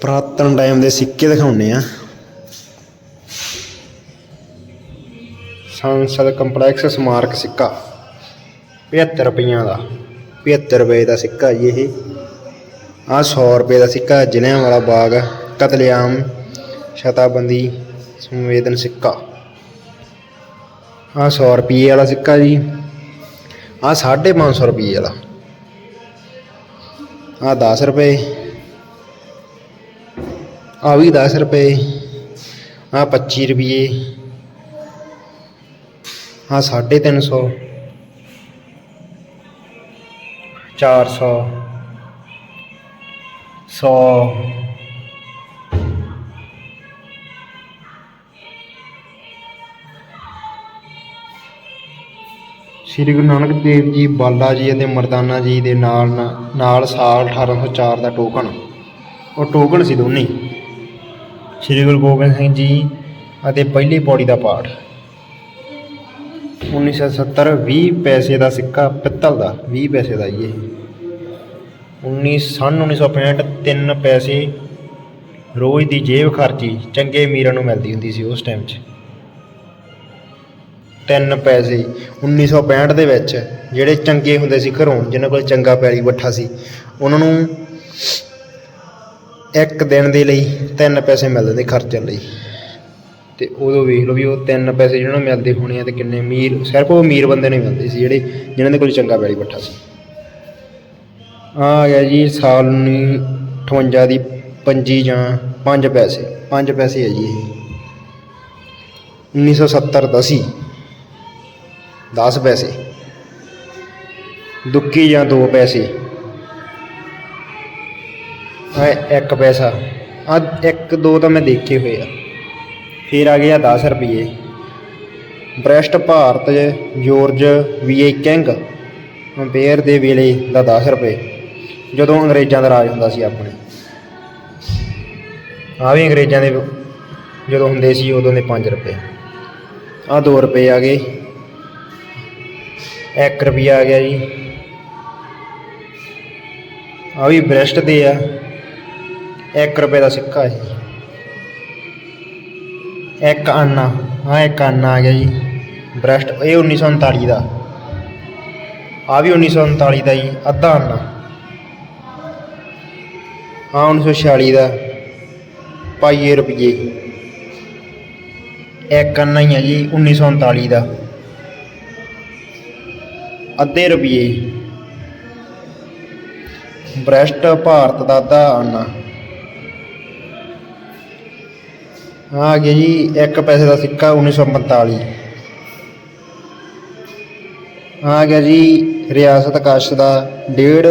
ਪੁਰਾਤਨ ਟਾਈਮ ਦੇ ਸਿੱਕੇ ਦਿਖਾਉਣੇ ਆ ਸੰਸਦ ਕੰਪਲੈਕਸ ਸਮਾਰਕ ਸਿੱਕਾ। 75 ਰੁਪਈਆਂ ਦਾ। 75 ਰੁਪਏ ਦਾ ਸਿੱਕਾ ਜੀ ਇਹ। ਆ 100 ਰੁਪਏ ਦਾ ਸਿੱਕਾ ਜ਼ਿਲ੍ਹਿਆਂ ਵਾਲਾ ਬਾਗ, ਕਤਲੇਆਮ, ਸ਼ਤਾਬੰਦੀ, ਸੰਵੇਦਨ ਸਿੱਕਾ। ਆ 100 ਰੁਪਏ ਵਾਲਾ ਸਿੱਕਾ ਜੀ। ਆ 550 ਰੁਪਏ ਵਾਲਾ। ਆ 10 ਰੁਪਏ। ਆ ਵੀ 10 ਰੁਪਏ ਆ 25 ਰੁਪਏ ਆ 350 400 100 ਸ੍ਰੀ ਗੁਰੂ ਨਾਨਕ ਦੇਵ ਜੀ ਬਾਲਾ ਜੀ ਅਤੇ ਮਰਦਾਨਾ ਜੀ ਦੇ ਨਾਲ ਨਾਲ ਸਾਲ 1804 ਦਾ ਟੋਕਨ। ਉਹ ਟੋਕਨ ਸੀ ਦੋਨੇ ਸ੍ਰੀ ਗੁਰੂ ਗੋਬਿੰਦ ਸਿੰਘ ਜੀ ਅਤੇ ਪਹਿਲੀ ਪੌੜੀ ਦਾ ਪਾਠ। 1970 20 ਪੈਸੇ ਦਾ ਸਿੱਕਾ ਪਿੱਤਲ ਦਾ 20 ਪੈਸੇ ਦਾ ਜੀ ਇਹ। 19 ਸੰਨ 1965 3 ਪੈਸੇ ਰੋਜ਼ ਦੀ ਜੇਬ ਖਰਚੀ ਚੰਗੇ ਮੀਰਾਂ ਨੂੰ ਮਿਲਦੀ ਹੁੰਦੀ ਸੀ ਉਸ ਟਾਈਮ 'ਚ। 3 ਪੈਸੇ 1965 ਦੇ ਵਿੱਚ ਜਿਹੜੇ ਚੰਗੇ ਹੁੰਦੇ ਸੀ ਘਰੋਂ, ਜਿਨ੍ਹਾਂ ਕੋਲ ਚੰਗਾ ਪੈਲੀ ਬੱਠਾ ਸੀ, ਉਹਨਾਂ ਨੂੰ ਇੱਕ ਦਿਨ ਦੇ ਲਈ 3 ਪੈਸੇ ਮਿਲਦੇ ਨੇ ਖਰਚਣ ਲਈ। ਤੇ ਉਦੋਂ ਵੇਖ ਲਓ ਵੀ ਉਹ 3 ਪੈਸੇ ਜਿਹਨਾਂ ਨੂੰ ਮਿਲਦੇ ਹੋਣੇ ਆ ਤੇ ਕਿੰਨੇ ਅਮੀਰ, ਸਿਰਫ ਉਹ ਅਮੀਰ ਬੰਦੇ ਨੂੰ ਮਿਲਦੇ ਸੀ ਜਿਹੜੇ, ਜਿਨ੍ਹਾਂ ਦੇ ਕੋਲ ਚੰਗਾ ਬੈਲੀ ਬੱਠਾ ਸੀ। ਆ ਗਿਆ ਜੀ ਸਾਲ 1958 ਦੀ ਪੰਜੀ ਜਾਂ 5 ਪੈਸੇ 5 ਪੈਸੇ ਹੈ ਜੀ ਇਹ। 1970 ਦਾ ਸੀ। 10 ਪੈਸੇ। ਦੁੱਕੀ ਜਾਂ 2 ਪੈਸੇ। ਆ 1 ਪੈਸਾ। ਆ 1 2 ਤਾਂ ਮੈਂ ਦੇਖੇ ਹੋਏ ਆ। ਫਿਰ ਆ ਗਿਆ 10 ਰੁਪਏ ਬ੍ਰੈਸਟ ਭਾਰਤ ਜੋਰਜ ਵੀਏ ਕਿੰਗ। ਅੰਪੇਅਰ ਦੇ ਵੇਲੇ ਦਾ 10 ਰੁਪਏ। ਜਦੋਂ ਅੰਗਰੇਜ਼ਾਂ ਦਾ ਰਾਜ ਹੁੰਦਾ ਸੀ ਆਪਣੇ। ਆ ਵੀ ਅੰਗਰੇਜ਼ਾਂ ਦੇ ਜਦੋਂ ਹੁੰਦੇ ਸੀ, ਉਦੋਂ ਦੇ 5 ਰੁਪਏ। ਆ 2 ਰੁਪਏ ਆ ਗਏ। 1 ਰੁਪਿਆ ਆ ਗਿਆ ਜੀ। ਆ ਵੀ ਬ੍ਰੈਸਟ ਦੇ ਆ। 1 ਰੁਪਏ ਦਾ ਸਿੱਕਾ ਹੈ ਇੱਕ ਆਨਾ ਹਾਂ, ਇੱਕ ਆਨਾ ਆ ਗਿਆ ਜੀ। ਬ੍ਰੈਸਟ, ਇਹ 1939 ਦਾ। ਆ ਵੀ 1939 ਦਾ ਜੀ, ਅੱਧਾ ਆਨਾ ਹਾਂ 1946 ਦਾ। ਪਾਈਏ ਰੁਪਏ ਇੱਕ ਆਨਾ ਹੀ ਆ ਜੀ 1939 ਦਾ। ਅੱਧੇ ਰੁਪਏ ਬ੍ਰੈਸਟ, ਭਾਰਤ ਦਾ ਅੱਧਾ ਆਨਾ ਆ ਗਿਆ ਜੀ 1 ਪੈਸੇ ਦਾ ਸਿੱਕਾ 1945 ਆ ਗਿਆ ਜੀ, ਰਿਆਸਤ ਕਸ਼ ਦਾ ਡੇਢ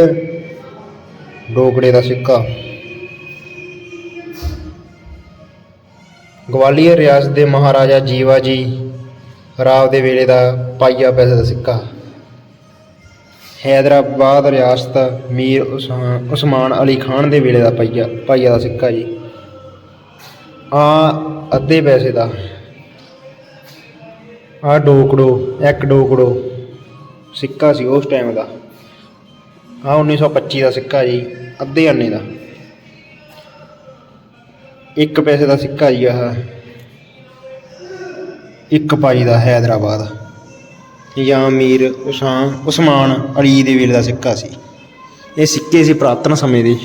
ਡੋਗੜੇ ਦਾ ਸਿੱਕਾ। ਗਵਾਲੀਅਰ ਰਿਆਸਤ ਦੇ ਮਹਾਰਾਜਾ ਜੀਵਾ ਜੀ ਰਾਵ ਦੇ ਵੇਲੇ ਦਾ ਪਾਈਆ ਪੈਸੇ ਦਾ ਸਿੱਕਾ। ਹੈਦਰਾਬਾਦ ਰਿਆਸਤ ਮੀਰ ਉਸਮਾਨ ਅਲੀ ਖਾਨ ਦੇ ਵੇਲੇ ਦਾ ਪਾਈਆ ਪਾਈਆ ਦਾ ਸਿੱਕਾ ਜੀ। ਆ ਅੱਧੇ ਪੈਸੇ ਦਾ। ਆ ਡੋਕੜੋ, ਇੱਕ ਡੋਕੜੋ ਸਿੱਕਾ ਸੀ ਉਸ ਟਾਈਮ ਦਾ। ਆ 1925 ਦਾ ਸਿੱਕਾ ਜੀ, ਅੱਧੇ ਆਨੇ ਦਾ। ਇੱਕ ਪੈਸੇ ਦਾ ਸਿੱਕਾ ਜੀ ਆਹ। ਇੱਕ ਪਾਈ ਦਾ ਹੈਦਰਾਬਾਦ। ਜਾਂ ਮੀਰ ਉਸਾਂ ਉਸਮਾਨ ਅਲੀ ਦੇ ਵੇਲੇ ਦਾ ਸਿੱਕਾ ਸੀ। ਇਹ ਸਿੱਕੇ ਸੀ ਪੁਰਾਤਨ ਸਮੇਂ ਦੇ।